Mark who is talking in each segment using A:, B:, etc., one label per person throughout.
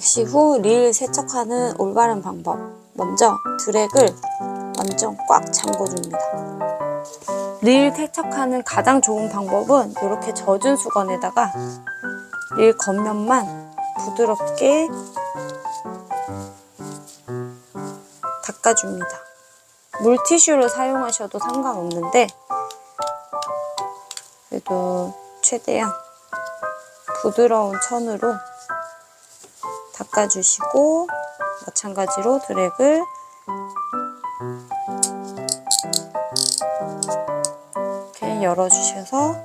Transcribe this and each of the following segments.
A: 낚시 후 릴 세척하는 올바른 방법. 먼저 드랙을 완전 꽉 잠궈줍니다. 릴 세척하는 가장 좋은 방법은 이렇게 젖은 수건에다가 릴 겉면만 부드럽게 닦아줍니다. 물티슈를 사용하셔도 상관없는데 그래도 최대한 부드러운 천으로 닦아주시고 마찬가지로 드랙을 이렇게 열어주셔서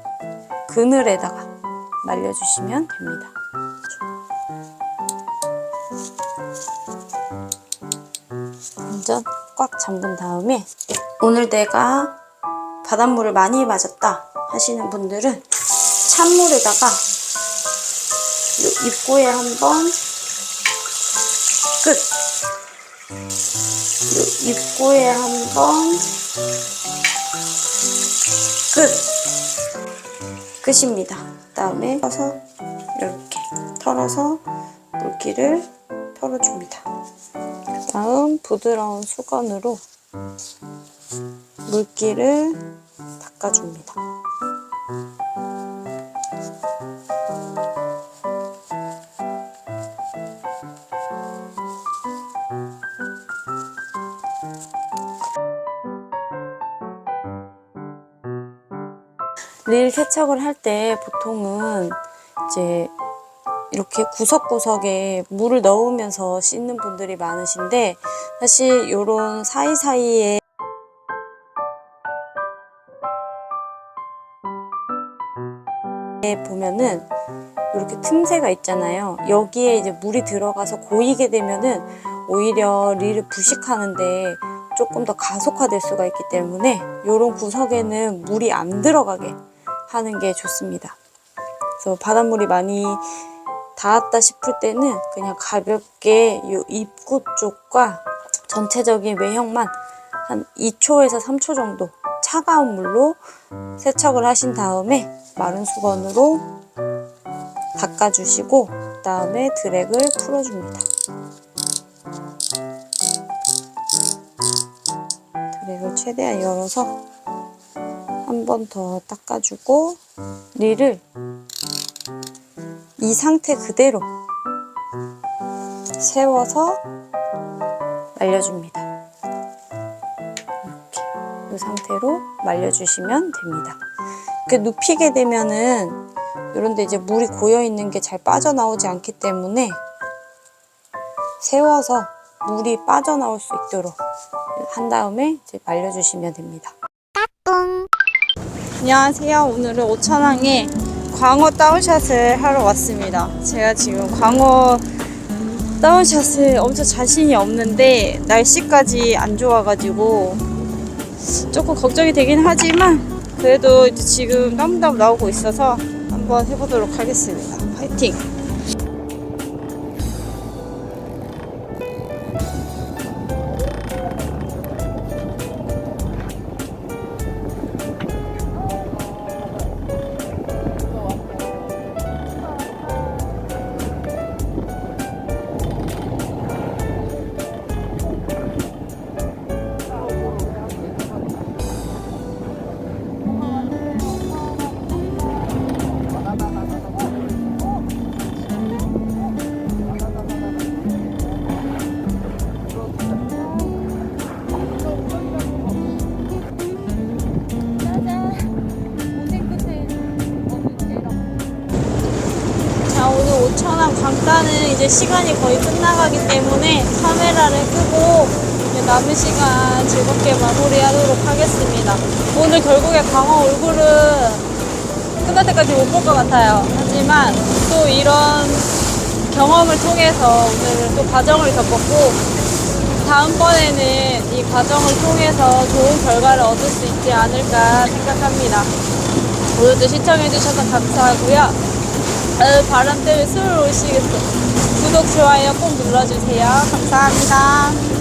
A: 그늘에다가 말려주시면 됩니다. 완전 꽉 잠근 다음에 오늘 내가 바닷물을 많이 맞았다 하시는 분들은 찬물에다가 요 입구에 한번 끝. 요 입구에 한 번 끝. 끝입니다. 그 다음에 털어서 이렇게 털어서 물기를 털어줍니다. 다음 부드러운 수건으로 물기를 닦아줍니다. 릴 세척을 할 때 보통은 이제 이렇게 구석구석에 물을 넣으면서 씻는 분들이 많으신데 사실 이런 사이사이에 보면은 이렇게 틈새가 있잖아요. 여기에 이제 물이 들어가서 고이게 되면은 오히려 릴을 부식하는데 조금 더 가속화될 수가 있기 때문에 이런 구석에는 물이 안 들어가게 하는 게 좋습니다. 그래서 바닷물이 많이 닿았다 싶을 때는 그냥 가볍게 이 입구 쪽과 전체적인 외형만 한 2초에서 3초 정도 차가운 물로 세척을 하신 다음에 마른 수건으로 닦아주시고 그 다음에 드랙을 풀어줍니다. 드랙을 최대한 열어서 한 번 더 닦아주고 릴을 이 상태 그대로 세워서 말려줍니다. 이렇게 이 상태로 말려주시면 됩니다. 이렇게 눕히게 되면은 이런데 이제 물이 고여 있는 게 잘 빠져나오지 않기 때문에 세워서 물이 빠져나올 수 있도록 한 다음에 이제 말려주시면 됩니다. 안녕하세요. 오늘은 오천항에 광어 다운샷을 하러 왔습니다. 제가 지금 광어 다운샷을 엄청 자신이 없는데 날씨까지 안 좋아가지고 조금 걱정이 되긴 하지만 그래도 지금 땀땀 나오고 있어서 한번 해보도록 하겠습니다. 파이팅! 5천원 강가는 이제 시간이 거의 끝나가기 때문에 카메라를 끄고 남은 시간 즐겁게 마무리하도록 하겠습니다. 오늘 결국에 강어 얼굴은 끝날 때까지 못 볼 것 같아요. 하지만 또 이런 경험을 통해서 오늘은 또 과정을 겪었고 다음번에는 이 과정을 통해서 좋은 결과를 얻을 수 있지 않을까 생각합니다. 오늘도 시청해주셔서 감사하고요. 어, 바람 때문에 숨을 못 쉬겠어. 구독, 좋아요 꼭 눌러주세요. 감사합니다.